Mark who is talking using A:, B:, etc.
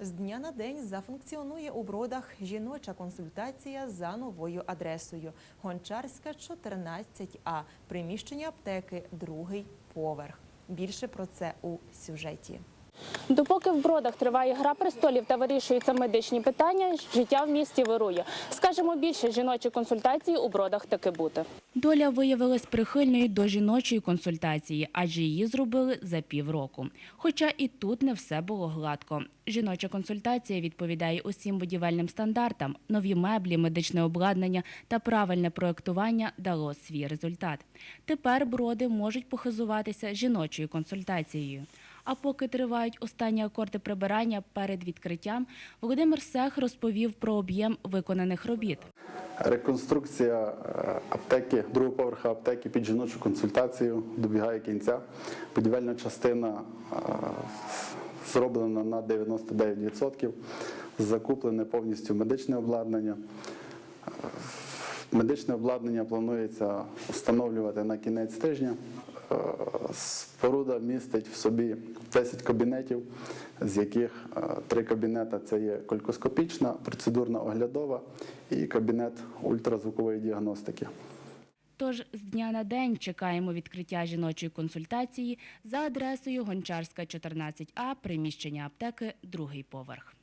A: З дня на день зафункціонує у бродах жіноча консультація за новою адресою Гончарська, 14А, приміщення аптеки, другий поверх. Більше про це у сюжеті.
B: Допоки в бродах триває гра престолів та вирішуються медичні питання, життя в місті вирує. Скажемо більше, жіночі консультації у бродах таки бути.
C: Доля виявилась прихильною до жіночої консультації, адже її зробили за півроку. Хоча і тут не все було гладко. Жіноча консультація відповідає усім будівельним стандартам. Нові меблі, медичне обладнання та правильне проектування дало свій результат. Тепер броди можуть похизуватися жіночою консультацією. А поки тривають останні акорди прибирання перед відкриттям, Володимир Сех розповів про об'єм виконаних робіт.
D: Реконструкція е, аптеки, другого поверха аптеки під жіночу консультацію добігає кінця. Будівельна частина е, зроблена на 99%, закуплене повністю медичне обладнання. Е, Медичне обладнання планується встановлювати на кінець тижня. Е, Споруда містить в собі 10 кабінетів, з яких е, три кабінети це є колькоскопічна, процедурна оглядова і кабінет ультразвукової діагностики.
C: Тож з дня на день чекаємо відкриття жіночої консультації за адресою Гончарська, 14А, приміщення аптеки, другий поверх.